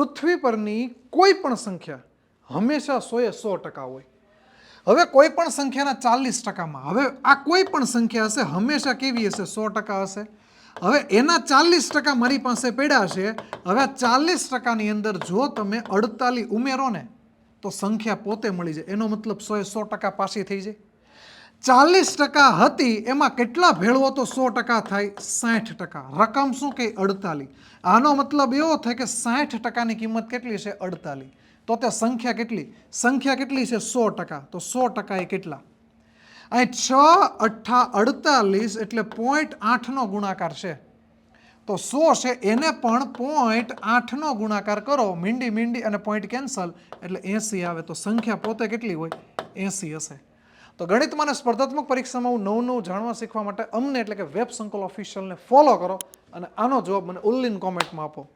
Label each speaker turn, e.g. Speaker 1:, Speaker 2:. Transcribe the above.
Speaker 1: પૃથ્વી પરની કોઈ પણ સંખ્યા હંમેશા સોએ સો ટકા હોય. હવે કોઈ પણ સંખ્યાના ચાલીસ ટકામાં, હવે આ કોઈ પણ સંખ્યા હશે હંમેશા કેવી હશે? સો ટકા હશે. હવે એના ચાલીસ ટકા મારી પાસે પડ્યા છે. હવે ચાલીસ ટકાની અંદર જો તમે અડતાલીસ ઉમેરો ને તો સંખ્યા પોતે મળી જાય. એનો મતલબ સોએ સો ટકા પાછી થઈ જાય. ચાલીસ ટકા હતી, એમાં કેટલા ભેળવો તો સો ટકા થાય, સાઠ ટકા. રકમ શું કે અડતાલીસ આનો મતલબ એવો થાય કે સાઠ ટકાની કિંમત કેટલી છે? અડતાલીસ તો તે સંખ્યા કેટલી? સંખ્યા કેટલી છે? સો ટકા. તો સો ટકા એ કેટલા? અહીં છ અઠ્ઠા અડતાલીસ એટલે પોઈન્ટ આઠનો ગુણાકાર છે. તો સો છે, એને પણ પોઈન્ટ આઠનો ગુણાકાર કરો. મીંડી મીંડી અને પોઈન્ટ કેન્સલ એટલે એંસી આવે. તો સંખ્યા પોતે કેટલી હોય? એંસી હશે. તો ગણિતમાં અને સ્પર્ધાત્મક પરીક્ષામાં હું નવું નવું જાણવા શીખવા માટે અમને એટલે કે વેબ સંકુલ ઓફિશિયલને ફોલો કરો અને આનો જવાબ મને ઉલ્લીન કોમેન્ટમાં આપો.